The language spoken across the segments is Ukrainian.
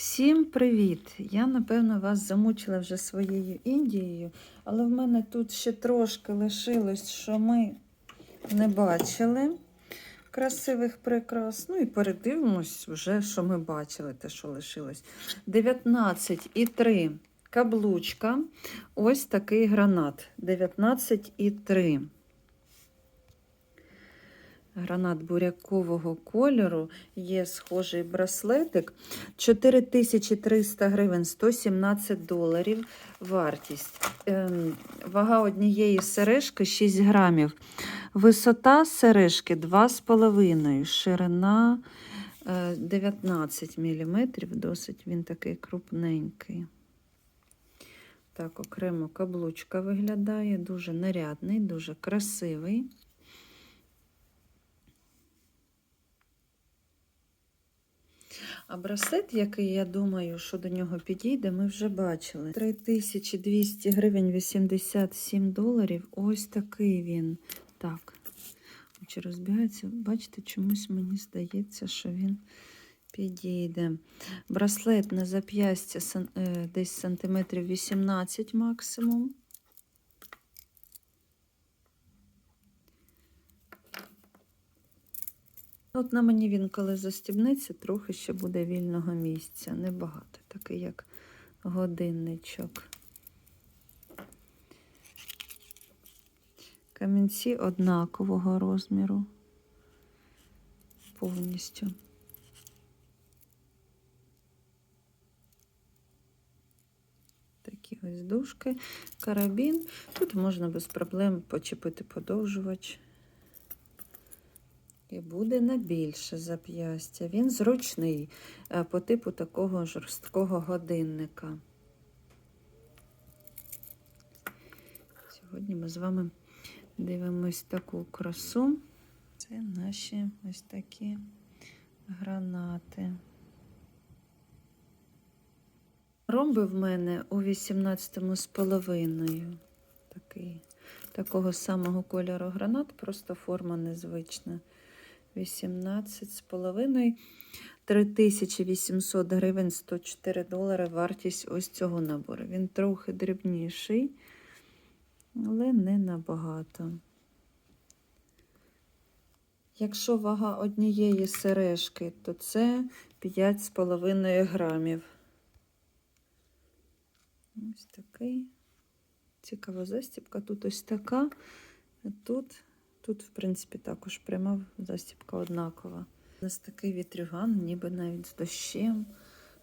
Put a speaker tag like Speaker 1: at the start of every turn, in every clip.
Speaker 1: Всім привіт! Я, напевно, вас замучила вже своєю Індією, але в мене тут ще трошки лишилось, що ми не бачили красивих прикрас. Ну і передивимось вже, що ми бачили, те, що лишилось. 19,3 каблучка. Ось такий гранат. 19,3. Гранат бурякового кольору, є схожий браслетик. 4300 гривень, 117 доларів вартість. Ем, вага однієї сережки 6 грамів. Висота сережки 2,5, ширина е, 19 мм, досить він такий крупненький. Так, окремо каблучка виглядає, дуже нарядний, дуже красивий. А браслет, який я думаю, що до нього підійде, ми вже бачили. 3200 гривень 87 доларів. Ось такий він. Так, чи розбігається, бачите, чомусь мені здається, що він підійде. Браслет на зап'ястя е, десь сантиметрів 18 максимум. От на мені він, коли застібнеться, трохи ще буде вільного місця. Небагато, такий як годинничок. Камінці однакового розміру. Повністю. Такі ось дужки, карабін. Тут можна без проблем почепити подовжувач. І буде на більше зап'ястя. Він зручний е, по типу такого жорсткого годинника. Сьогодні ми з вами дивимось таку красу. Це наші ось такі гранати. Ромби в мене у 18 з половиною. Такий, такого самого кольору гранат, просто форма незвична. 18 з половиною. 3800 гривень 104 долари вартість ось цього набору. Він трохи дрібніший, але не набагато. Якщо вага однієї сережки, то це 5,5 грамів. Ось такий. Цікава застібка. Тут ось така, а тут Тут, в принципі, також пряма застібка однакова. У нас такий вітрюган, ніби навіть з дощем.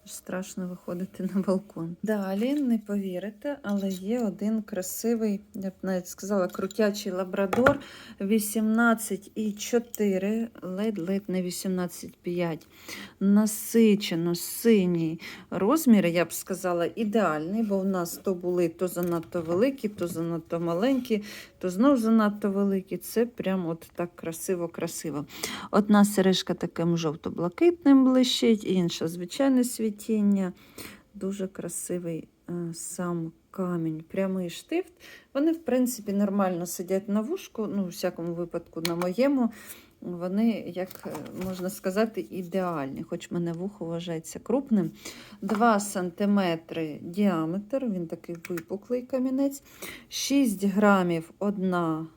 Speaker 1: Страшно виходити на балкон. Далі, не повірите, але є один красивий, я б навіть сказала, крутячий лабрадор 18,4, ледь-ледь не 18,5. Насичено синій розмір, я б сказала, ідеальний, бо в нас то були то занадто великі, то занадто маленькі, то знов занадто великі. Це прям от так красиво-красиво. Одна сережка таким жовто-блакитним блищить, інша звичайне світіння. Дуже красивий е, сам камінь, прямий штифт. Вони, в принципі, нормально сидять на вушку, ну, у всякому випадку, на моєму. Вони, як е, можна сказати, ідеальні, хоч мене вухо вважається крупним. 2 см діаметр, він такий випуклий камінець, 6 грамів одна,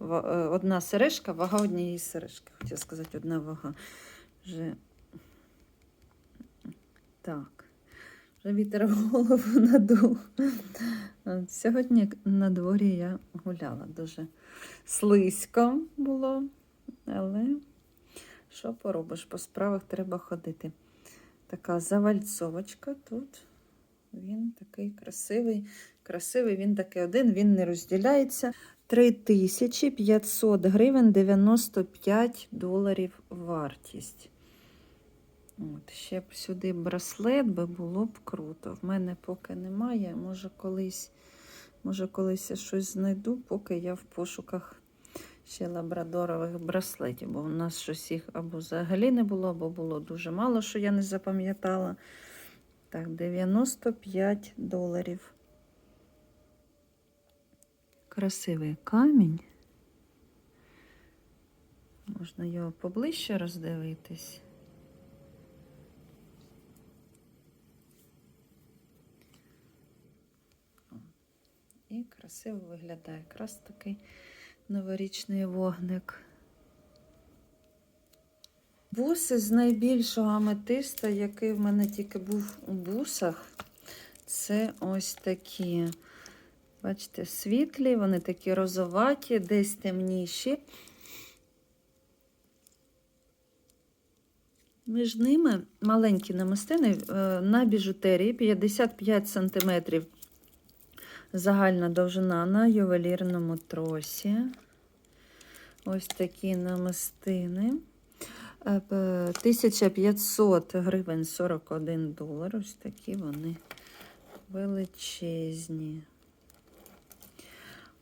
Speaker 1: е, одна сережка, вага однієї сережки. Хотіла сказати, одна вага. Вже... Так, вже вітер в голову надув. Сьогодні на дворі я гуляла дуже слизько було. Але що поробиш? По справах треба ходити. Така завальцовочка тут. Він такий красивий. Красивий, він такий один, він не розділяється. 3500 гривень 95 доларів вартість. От, ще б сюди браслет би було б круто. В мене поки немає. Може колись, може колись я щось знайду, поки я в пошуках ще лабрадорових браслетів, бо у нас щось їх або взагалі не було, або було дуже мало, що я не запам'ятала. Так, 95 доларів. Красивий камінь. Можна його поближче роздивитись. І красиво виглядає якраз такий новорічний вогник. Буси з найбільшого аметиста, який в мене тільки був у бусах, це ось такі. Бачите, світлі, вони такі розоваті, десь темніші. Між ними маленькі намистини е, на біжутерії 55 см загальна довжина на ювелірному тросі. Ось такі намистини. Е, 1500 гривень 41 долар. Ось такі вони величезні.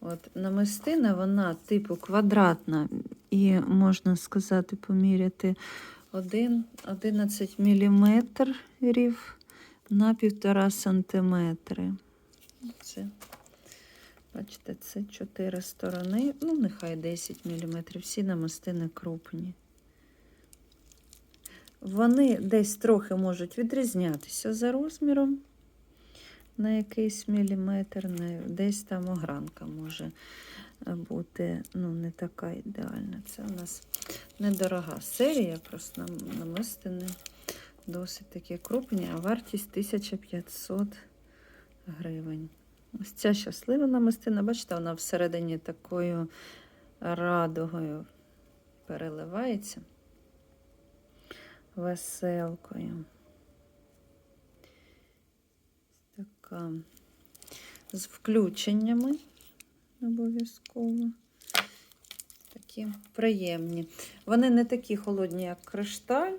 Speaker 1: От, намистина, вона типу квадратна, і можна сказати, поміряти 1, 11 мм на 1,5 сантиметри. Це, бачите, це 4 сторони, ну, нехай 10 мм. Всі намистини крупні. Вони десь трохи можуть відрізнятися за розміром на якийсь міліметр, десь там огранка може бути ну, не така ідеальна. Це у нас недорога серія, просто намистини досить такі крупні, а вартість 1500 гривень. Ось ця щаслива намистина, бачите, вона всередині такою радугою переливається веселкою. Така з включеннями обов'язково. Такі приємні. Вони не такі холодні, як кришталь.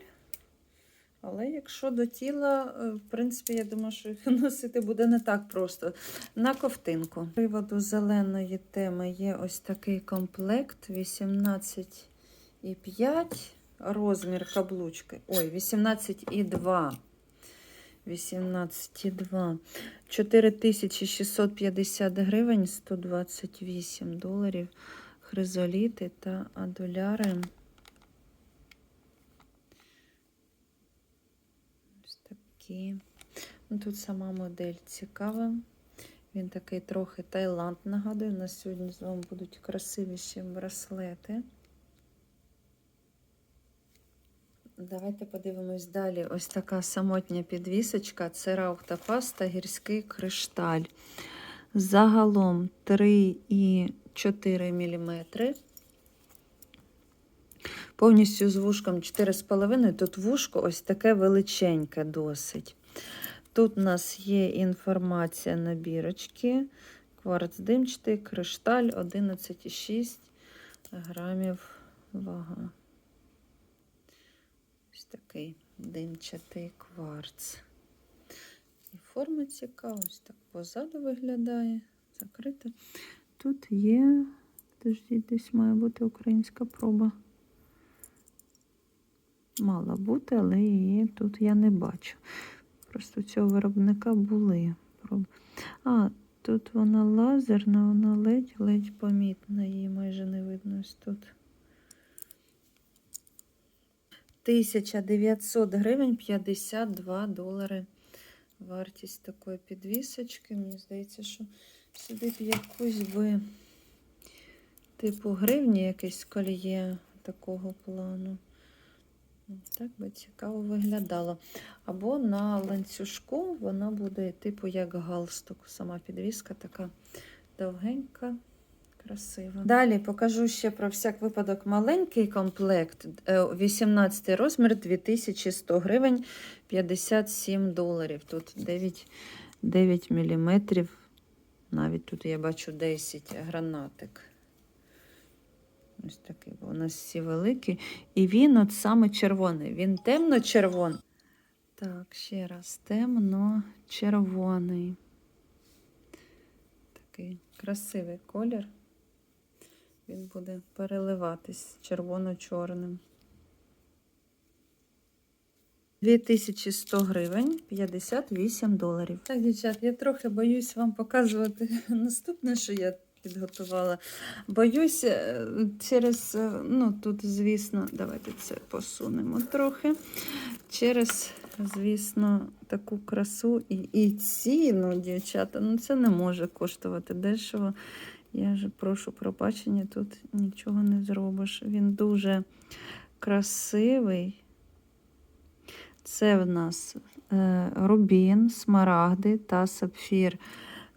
Speaker 1: Але якщо до тіла, е, в принципі, я думаю, що їх носити буде не так просто. На ковтинку. З приводу зеленої теми є ось такий комплект 18,5 розмір каблучки. Ой, 18,2. 18,2. 4650 гривень, 128 доларів. Хризоліти та адуляри. Ось такі. Ну, тут сама модель цікава. Він такий трохи Таїланд нагадує. У нас сьогодні з вами будуть красивіші браслети. Давайте подивимось далі. Ось така самотня підвісочка. Це раухта гірський кришталь. Загалом 3,4 мм. Повністю з вушком 4,5. Тут вушко ось таке величеньке досить. Тут у нас є інформація на бірочки. Кварц димчатий, кришталь 11,6 грамів вага. Ось такий димчатий кварц. І форма цікава, ось так позаду виглядає, закрита. Тут є, подождіть, десь має бути українська проба. Мала бути, але її тут я не бачу. Просто цього виробника були. А, тут вона лазерна, вона ледь-ледь помітна, її майже не видно ось тут. 1900 гривень 52 долари. Вартість такої підвісочки. Мені здається, що сюди б якусь би типу гривні якесь коліє такого плану. Так би цікаво виглядало. Або на ланцюжку вона буде, типу, як галстук. Сама підвіска така довгенька, красива. Далі покажу ще про всяк випадок маленький комплект. е, 18 розмір 2100 гривень 57 доларів. Тут 9, 9 міліметрів. Навіть тут я бачу 10 гранатик. Ось такий, бо у нас всі великі. І він от саме червоний. Він темно-червоний. Так, ще раз, темно-червоний. Такий красивий колір. Він буде переливатись червоно-чорним. 2100 гривень 58 доларів. Так, дівчат, я трохи боюсь вам показувати наступне, що я підготувала. Боюсь, е, через, е, ну тут, звісно, давайте це посунемо трохи. Через звісно, таку красу і, і ціну, дівчата. Ну, це не може коштувати дешево. Я ж прошу пробачення, тут нічого не зробиш. Він дуже красивий. Це в нас е, рубін, смарагди та сапфір.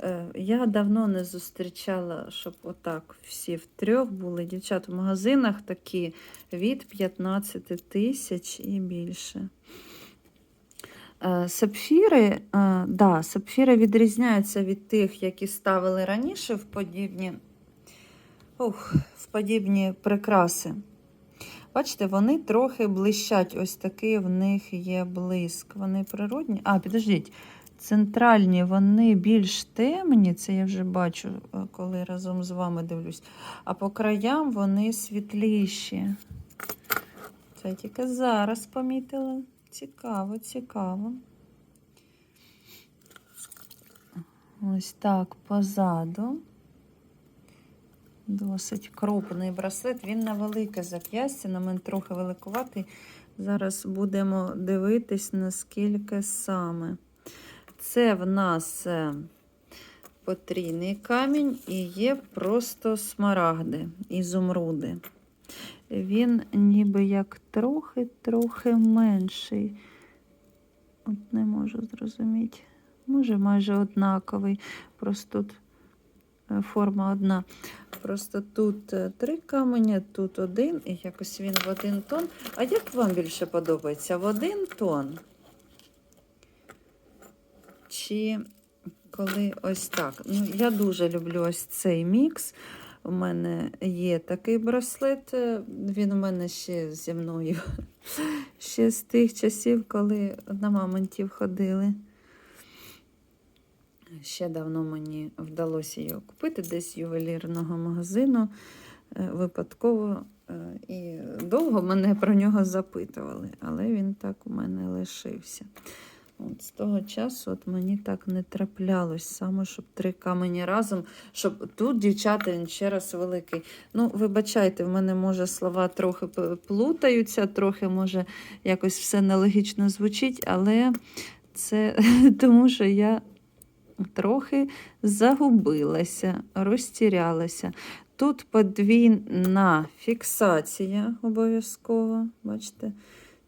Speaker 1: Е, я давно не зустрічала, щоб отак всі втрьох були. Дівчат в магазинах такі від 15 тисяч і більше. Е, Сапфіри, е, да, сапфіри відрізняються від тих, які ставили раніше в подібні, ух, в подібні прикраси. Бачите, вони трохи блищать. Ось такий в них є блиск. Вони природні. А, підождіть, центральні, вони більш темні, це я вже бачу, е, коли разом з вами дивлюсь. А по краям вони світліші. Це я тільки зараз помітила. Цікаво, цікаво. Ось так позаду. Досить крупний браслет. Він на велике зап'ястя, на мене трохи великуватий. Зараз будемо дивитись, наскільки саме. Це в нас е, потрійний камінь і є просто смарагди, ізумруди. Він ніби як трохи-трохи менший. От не можу зрозуміти. Може, майже однаковий. Просто тут е, форма одна. Просто тут е, три камені, тут один, і якось він в один тон. А як вам більше подобається? В один тон? Чи коли ось так? Ну, я дуже люблю ось цей мікс. У мене є такий браслет, е, він у мене ще зі мною. Ще з тих часів, коли на мамонтів ходили. Ще давно мені вдалося його купити десь з ювелірного магазину. е, Випадково е, і довго мене про нього запитували, але він так у мене лишився. От з того часу от мені так не траплялось, саме щоб три камені разом, щоб тут, дівчата, він ще раз великий. Ну, вибачайте, в мене може слова трохи плутаються, трохи може якось все нелогічно звучить, але це тому, що я трохи загубилася, розтірялася. Тут подвійна фіксація обов'язково, бачите,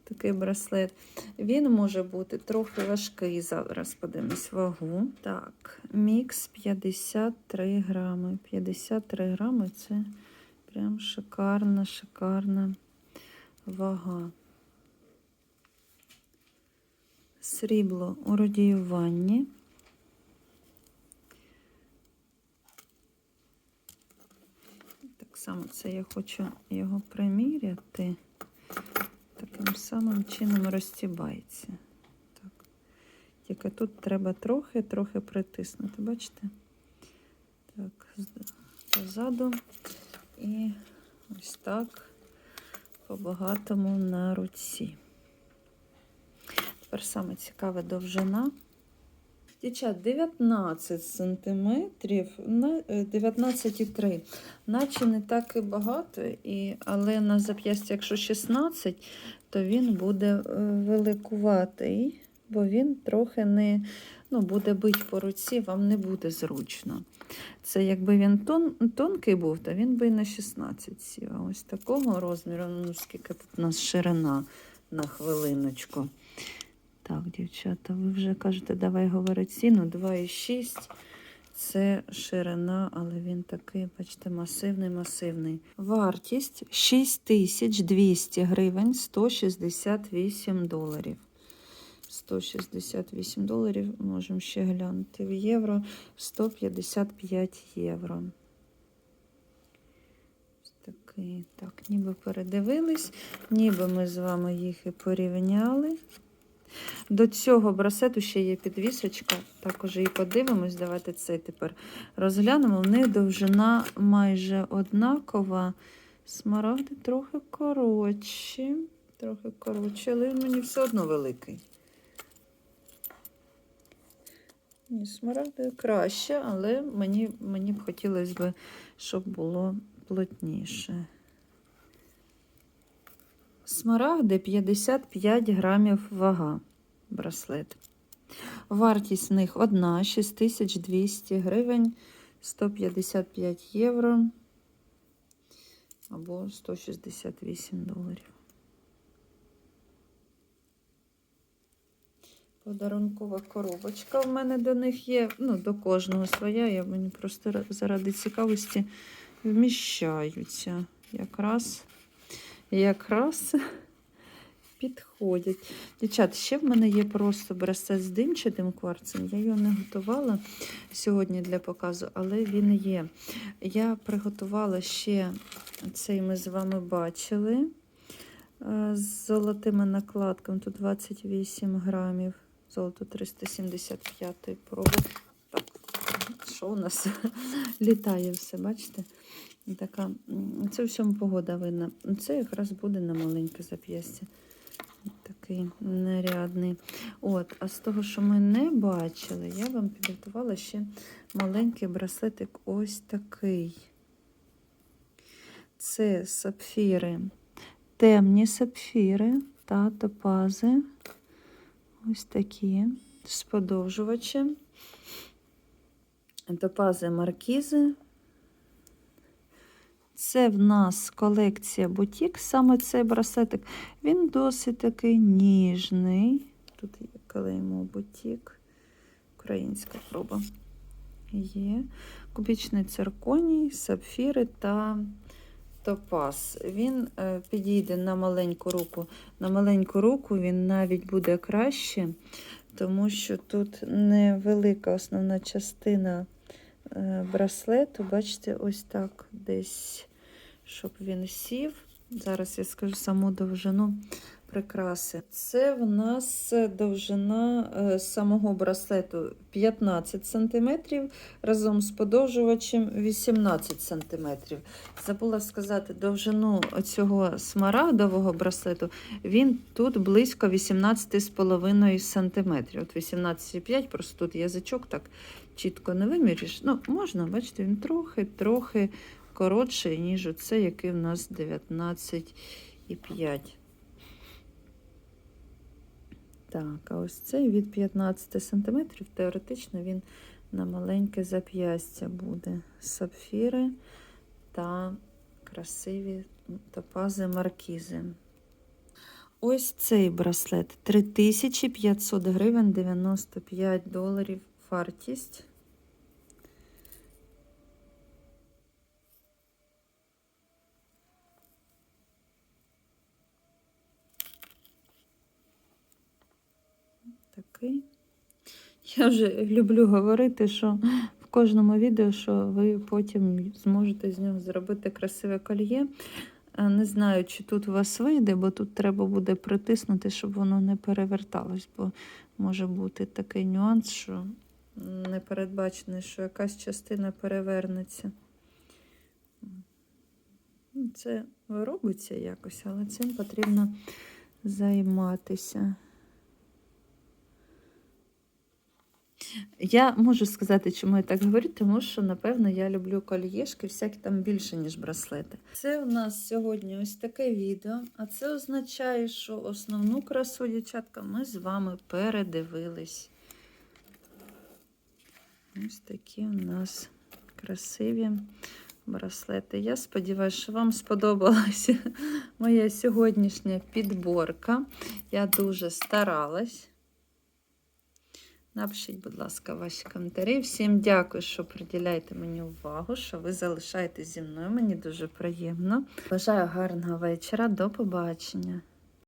Speaker 1: такий браслет. Він може бути трохи важкий. Зараз подивимось вагу. Так, мікс 53 грами. 53 грами це прям шикарна, шикарна вага. Срібло у радіюванні. Так само це я хочу його приміряти. Таким самим чином розтібається. Так. Тільки тут треба трохи, трохи притиснути, бачите? Так, позаду і ось так по-багатому на руці. Тепер саме цікаве довжина. Дівчат, 19 сантиметрів, на- е, 19,3. Наче не так і багато, і, але на зап'ясті, якщо 16, то він буде е, великуватий, бо він трохи не ну, буде бить по руці, вам не буде зручно. Це якби він тон, тонкий був, то він би на 16 сів. А ось такого розміру, ну скільки тут у нас ширина на хвилиночку. Так, дівчата, ви вже кажете, давай говори ціну. 2,6. Це ширина, але він такий, бачите, масивний, масивний. Вартість 6200 гривень, 168 доларів. 168 доларів, можемо ще глянути в євро, 155 євро. Такий, так, ніби передивились, ніби ми з вами їх і порівняли. До цього брасету ще є підвісочка, також її подивимось. Давайте це тепер розглянемо. В них довжина майже однакова. Смарагди трохи коротші. Трохи коротші, але він мені все одно великий. Ні, смарагди краще, але мені, мені б хотілося щоб було плотніше. Смарагди 55 грамів вага. браслет. Вартість в них одна 6200 гривень, 155 євро або 168 доларів. Подарункова коробочка в мене до них є. Ну, до кожного своя. Я мені просто заради цікавості вміщаються. Якраз, якраз підходять. Дівчат, ще в мене є просто браслет з димчатим кварцем. Я його не готувала сьогодні для показу, але він є. Я приготувала ще цей ми з вами бачили. е, З золотими накладками. Тут 28 грамів. Золото 375 проби. Так, що у нас літає все, бачите? Така, це всьому погода видно. Це якраз буде на маленьке зап'ястя. Такий нарядний. От, а з того, що ми не бачили, я вам підготувала ще маленький браслетик ось такий. Це сапфіри, темні сапфіри та топази. Ось такі з подовжувачем. Топази маркізи. Це в нас колекція бутік. Саме цей браслетик. Він досить такий ніжний. Тут є клеймо бутік. Українська проба. Є. Кубічний цирконій, сапфіри та топаз. Він е, підійде на маленьку руку. На маленьку руку він навіть буде краще, тому що тут невелика основна частина браслету. Бачите, ось так десь, щоб він сів. Зараз я скажу саму довжину прикраси. Це в нас довжина е, самого браслету 15 см, разом з подовжувачем 18 см. Забула сказати, довжину цього смарагдового браслету він тут близько 18,5 см. От 18,5, просто тут язичок так чітко не вимірюєш. Ну, можна, бачите, він трохи-трохи коротший, ніж оце, який в нас 19,5. Так, а ось цей від 15 см, теоретично він на маленьке зап'ястя буде. Сапфіри та красиві топази маркізи. Ось цей браслет 3500 гривень 95 доларів вартість. Я вже люблю говорити, що в кожному відео, що ви потім зможете з нього зробити красиве кольє. Е, Не знаю, чи тут у вас вийде, бо тут треба буде притиснути, щоб воно не переверталось, бо може бути такий нюанс, що непередбачений, що якась частина перевернеться. Ну, Це робиться якось, але цим потрібно займатися. Я можу сказати, чому я так говорю, тому що, напевно, я люблю кольєшки, всякі там більше, ніж браслети. Це у нас сьогодні ось таке відео, а це означає, що основну красу, дівчатка, ми з вами передивились. Ось такі у нас красиві браслети. Я сподіваюся, що вам сподобалася моя сьогоднішня підборка. Я дуже старалась. Напишіть, будь ласка, ваші коментарі. Всім дякую, що приділяєте мені увагу, що ви залишаєтесь зі мною. Мені дуже приємно. Бажаю гарного вечора. До побачення.